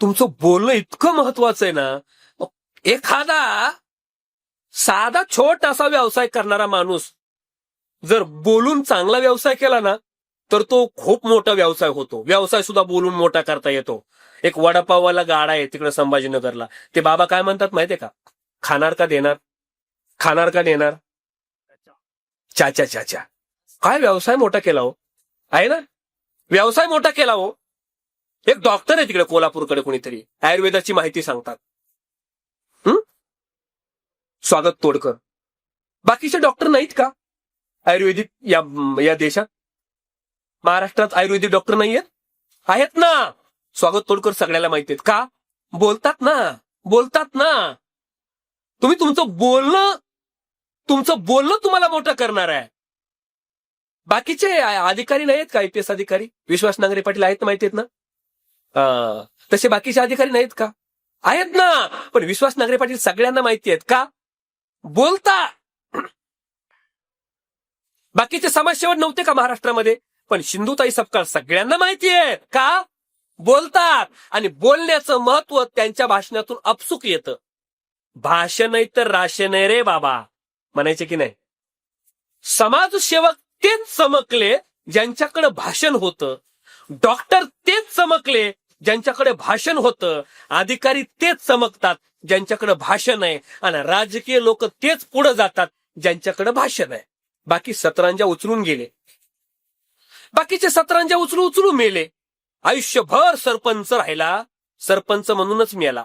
तुमचं बोलणं इतकं महत्वाचं आहे ना. एखादा साधा छोटासा व्यवसाय करणारा माणूस जर बोलून चांगला व्यवसाय केला ना तर तो खूप मोठा व्यवसाय होतो. व्यवसाय सुद्धा बोलून मोठा करता येतो. एक वडापाववाला गाडा आहे तिकडे संभाजीनगरला. ते बाबा काय म्हणतात माहितीये का? खाणार का देणार? खाणार का देणार? चाचा चाचा काय व्यवसाय मोठा केला हो? आहे ना? व्यवसाय मोठा केला हो? एक डॉक्टर आहे तिकडे कोल्हापूरकडे कोणीतरी. आयुर्वेदाची माहिती सांगतात. हम्म स्वागत तोडकर. बाकीचे डॉक्टर नाहीत का? आयुर्वेदिक या या देशात? महाराष्ट्रात आयुर्वेदिक डॉक्टर नाहीयेत? आहेत ना! स्वागत तोडकर सगळ्याला माहिती आहेत. का? बोलतात ना. बोलतात ना. तुम्ही तुमचं बोलणं तुमचं बोलणं तुम्हाला मोठं करणार आहे. बाकीचे अधिकारी नाहीत का? आयपीएस अधिकारी? विश्वास नांगरे पाटील आहेत माहिती आहेत ना? तसे बाकीचे अधिकारी नाहीत का? आहेत ना. पण विश्वास नांगरे पाटील सगळ्यांना माहिती आहेत का? बोलता. बाकीचे समाजसेवक नव्हते का महाराष्ट्रामध्ये? पण सिंधुताई सपकाळ सगळ्यांना माहिती आहे का? बोलतात. आणि बोलण्याचं महत्त्व त्यांच्या भाषणातून अपसुक येतं. भाषण नाही तर राशन आहे रे बाबा. म्हणायचे की नाही? समाजसेवक तेच चमकले ज्यांच्याकडे भाषण होतं. डॉक्टर तेच चमकले ज्यांच्याकडे भाषण होतं अधिकारी तेच चमकतात ज्यांच्याकडे भाषण आहे आणि राजकीय लोक तेच पुढे जातात ज्यांच्याकडे भाषण आहे. बाकी सतरांजा उचलून गेले. बाकीचे सतरांजा उचलू उचलू मेले. आयुष्यभर सरपंच राहिला सरपंच म्हणूनच मेला.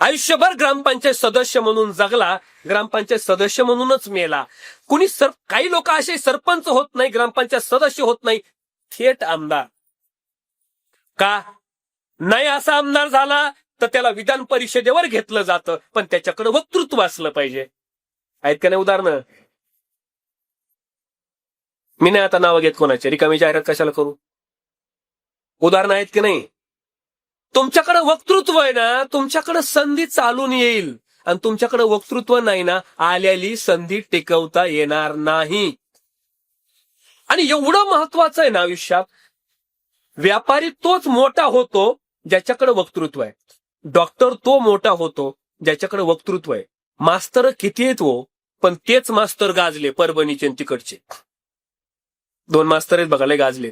आयुष्यभर ग्रामपंचायत सदस्य म्हणून जगला ग्रामपंचायत सदस्य म्हणूनच मेला. कुणी सर काही लोक असे सरपंच होत नाही ग्रामपंचायत सदस्य होत नाही. थेट आमदार. का? नाही असा आमदार झाला तर त्याला विधान परिषदेवर घेतलं जातं. पण त्याच्याकडे वक्तृत्व असलं पाहिजे. आहेत का नाही उदाहरणं? मी नाही आता नावं घेत कोणाचे. रिकामी जाहिरात कशाला करू? उदाहरणं आहेत की नाही? तुमच्याकडे वक्तृत्व आहे ना तुमच्याकडे संधी चालून येईल. आणि तुमच्याकडे वक्तृत्व नाही ना आलेली संधी टिकवता येणार नाही. आणि एवढं महत्वाचं आहे ना आयुष्यात व्यापारी तोच मोठा होतो ज्याच्याकडे वक्तृत्व आहे. डॉक्टर तो मोठा होतो ज्याच्याकडे वक्तृत्व आहे. मास्तर किती आहेत हो पण तेच मास्तर गाजले परभणीचे तिकडचे. दोन मास्तर आहेत बघायला गाजले.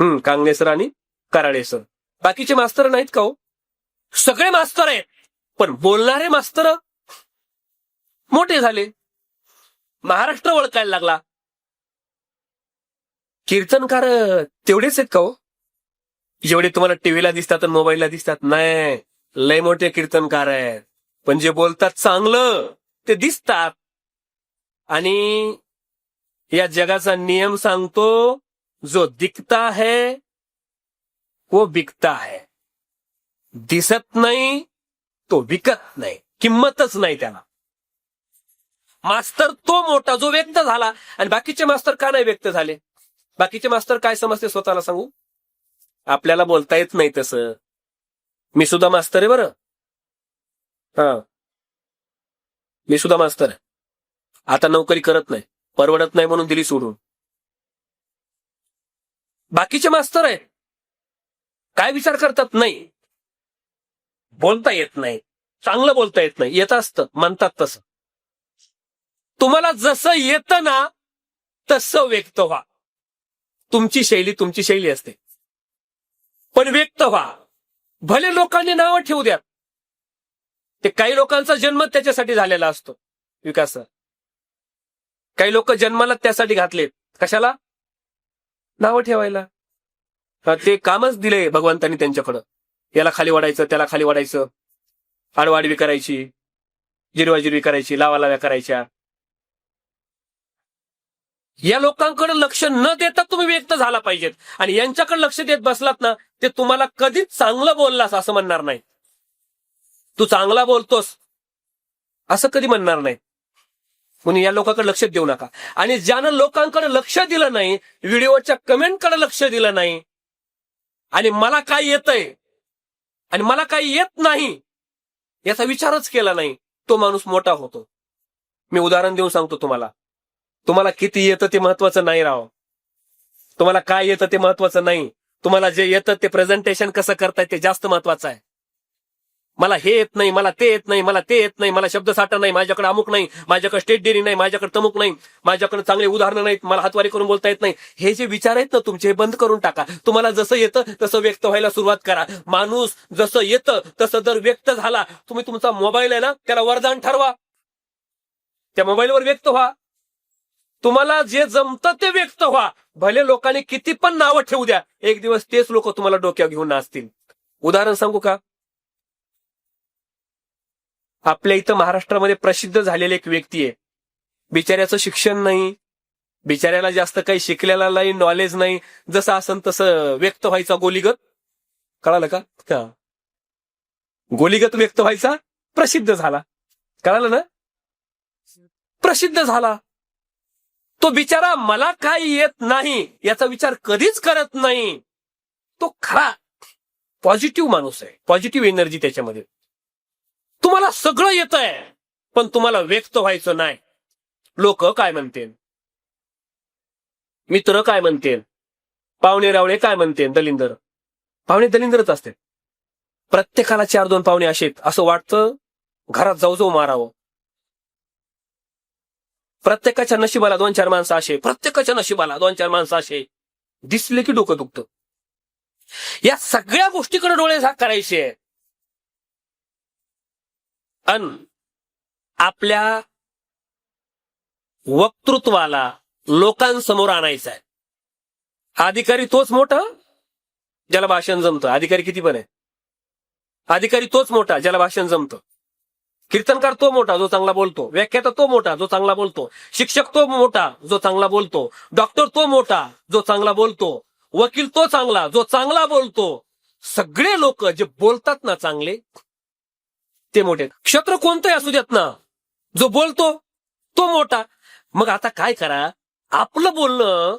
हम्म कांगणे सर आणि कराळे सर. बाकीचे मास्तर नाहीत का हो? सगळे मास्तर आहेत. पण बोलणारे मास्तर मोठे झाले. महाराष्ट्र ओळखायला लागला. कीर्तनकार तेवढेच आहेत का हो? जेवढे तुम्हाला टीव्हीला दिसतात आणि मोबाईलला दिसतात? नाही लय मोठे कीर्तनकार आहेत. पण जे बोलतात चांगलं ते दिसतात. आणि या जगाचा नियम सांगतो जो दिखता है वो बिकता है. दिसत नाही तो विकत नाही. किंमतच नाही त्याला. मास्तर तो मोठा जो व्यक्त झाला. आणि बाकीचे मास्तर का नाही व्यक्त झाले? बाकीचे मास्तर काय समजते स्वतःला सांगू? आपल्याला बोलता येत नाही तसं. मी सुद्धा मास्तर आहे बरं. हा. मी सुद्धा मास्तर आहे. आता नोकरी करत नाही परवडत नाही म्हणून दिली सोडून. बाकीचे मास्तर आहे. काय विचार करतात? नाही. बोलता येत नाही. चांगलं बोलता येत नाही. येत असतं म्हणतात तसं. तुम्हाला जसं येतं ना तसं व्यक्त व्हा. तुमची शैली तुमची शैली असते. पण व्यक्त व्हा. भले लोकांनी नावं ठेवू द्या ते काही लोकांचा जन्म त्याच्यासाठी झालेला असतो. विकास काही लोक जन्माला त्यासाठी घातलेत. कशाला? नावं ठेवायला. ते कामच दिले भगवंतांनी त्यांच्याकडं. याला खाली वाढायचं त्याला खाली वाढायचं आडवाडवी करायची. जिरवाजिरवी करायची लावा लाव्या करायच्या. या लोकांकडे लक्ष न देता तुम्ही व्यक्त झाला पाहिजेत. आणि यांच्याकडे लक्ष देत बसलात ना ते तुम्हाला कधीच चांगलं बोललास असं म्हणणार नाही. तू चांगला बोलतोस असं कधी म्हणणार नाही. म्हणून या लोकांकडे लक्ष देऊ नका. आणि ज्यानं लोकांकडे लक्ष दिलं नाही व्हिडिओच्या कमेंटकडे लक्ष दिलं नाही आणि मला काय येतंय आणि मला काही येत नाही याचा विचारच केला नाही तो माणूस मोठा होतो. मी उदाहरण देऊन सांगतो तुम्हाला. तुम्हाला किती येतं ते महत्वाचं नाही राव. तुम्हाला काय येतं ते महत्वाचं नाही. तुम्हाला जे येतं ते प्रेझेंटेशन कसं करताय ते जास्त महत्वाचं आहे. मला हे येत नाही मला ते येत नाही मला ते येत नाही मला शब्दसाठा नाही माझ्याकडे अमुक नाही माझ्याकडे स्टेट डेअरी नाही माझ्याकडे तमुक नाही माझ्याकडे चांगले उदाहरणं नाहीत मला हातवारी करून बोलता येत नाही. हे जे विचार आहेत ना तुमचे हे बंद करून टाका. तुम्हाला जसं येतं तसं व्यक्त व्हायला सुरुवात करा. माणूस जसं येतं तसं जर व्यक्त झाला तुम्ही तुमचा मोबाईल आहे ना त्याला वरदान ठरवा. त्या मोबाईलवर व्यक्त व्हा. तुम्हाला जे जमतं ते व्यक्त व्हा. भले लोकांनी किती पण नावं ठेवू द्या. एक दिवस तेच लोक तुम्हाला डोक्यावर घेऊन नाचतील. उदाहरण सांगू का? आपल्या इथं महाराष्ट्रामध्ये प्रसिद्ध झालेली एक व्यक्ती आहे. बिचाऱ्याचं शिक्षण नाही. बिचाऱ्याला जास्त काही शिकलेला नाही नॉलेज नाही. जसं असन तसं व्यक्त व्हायचा गोलीगत. कळालं का? गोलीगत व्यक्त व्हायचा प्रसिद्ध झाला. कळालं ना? प्रसिद्ध झाला. तो बिचारा मला काही येत नाही याचा विचार कधीच करत नाही. तो खरा पॉझिटिव्ह माणूस आहे पॉझिटिव्ह एनर्जी त्याच्यामध्ये. तुम्हाला सगळं येत आहे पण तुम्हाला व्यक्त व्हायचं नाही. लोक काय म्हणते मित्र काय म्हणते पाहुणे रावळे काय म्हणते दलिंदर. पाहुणे दलिंदरच असते प्रत्येकाला चार दोन पाहुणे असेत असं वाटतं घरात जाऊ जाऊ मारावं. प्रत्येकाच्या नशिबाला दोन चार माणसं असे प्रत्येकाच्या नशिबाला दोन चार माणसं असे. दिसले की डोकं दुखतं. या सगळ्या गोष्टीकडे डोळे झाक करायचे. अन आपल्या वक्तृत्वाला लोकांसमोर आणायचं आहे. अधिकारी तोच मोठा ज्याला भाषण जमतं. अधिकारी किती पण आहे. अधिकारी तोच मोठा ज्याला भाषण जमतं. कीर्तनकार तो मोठा जो चांगला बोलतो व्याख्याता तो मोठा जो चांगला बोलतो शिक्षक तो मोठा जो चांगला बोलतो डॉक्टर तो मोठा जो चांगला बोलतो वकील तो चांगला जो चांगला बोलतो सगळे लोक जे बोलतात ना चांगले ते मोठे. क्षेत्र कोणतंही असू देत ना जो बोलतो तो मोठा. मग आता काय करा आपलं बोलणं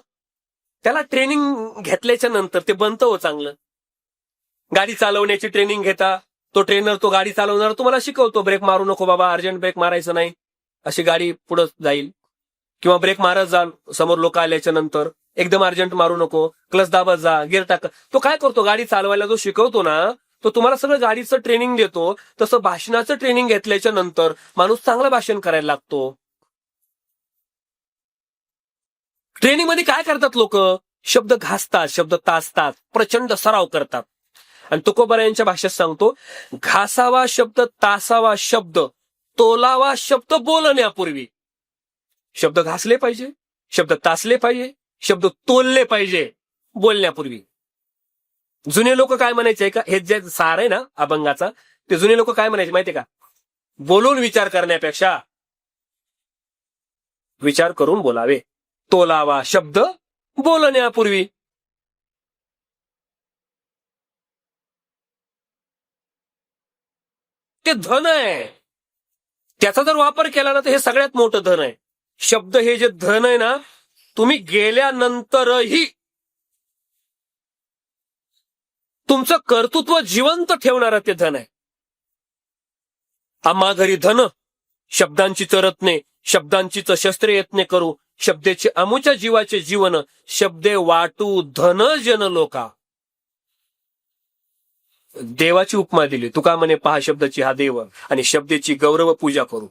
त्याला ट्रेनिंग घेतल्याच्या नंतर ते बनतं हो चांगलं. गाडी चालवण्याची ट्रेनिंग घेता तो ट्रेनर तो गाडी चालवणार तुम्हाला शिकवतो ब्रेक मारू नको बाबा अर्जंट ब्रेक मारायचं नाही. अशी गाडी पुढे जाईल. किंवा ब्रेक मारत जा समोर लोक आल्याच्यानंतर. एकदम अर्जंट मारू नको क्लच दाबत जा गिअर टाक. तो काय करतो गाडी चालवायला जो शिकवतो ना तो तुम्हाला सगळं गाडीचं ट्रेनिंग देतो तसं भाषणाचं ट्रेनिंग घेतल्याच्या नंतर माणूस चांगलं भाषण करायला लागतो. ट्रेनिंगमध्ये काय करतात लोक? शब्द घासतात शब्द तासतात प्रचंड सराव करतात. आणि तुकोबरा यांच्या भाषेत सांगतो घासावा शब्द तासावा शब्द तोलावा शब्द बोलण्यापूर्वी. शब्द घासले पाहिजे शब्द तासले पाहिजे शब्द तोलले पाहिजे बोलण्यापूर्वी. जुने लोक काय म्हणायचे का? हे जे सार आहे ना अभंगाचा ते जुने लोक काय म्हणायचे माहितीये का? बोलून विचार करण्यापेक्षा विचार करून बोलावे. तोलावा शब्द बोलण्यापूर्वी. ते धन आहे. त्याचा जर वापर केला ना तर हे सगळ्यात मोठं धन आहे. शब्द हे जे धन आहे ना तुम्ही गेल्यानंतरही तुमचं कर्तृत्व जिवंत ठेवणारं ते धन आहे. आम्हा घरी धन शब्दांची रत्ने शब्दांचीच शस्त्रे यत्ने करू शब्देचे अमुच्या जीवाचे जीवन शब्दे वाटू धन जन लोका. देवाची उपमा दिली. तुका म्हणे पहा शब्दाची हा देव आणि शब्देची गौरव पूजा करू.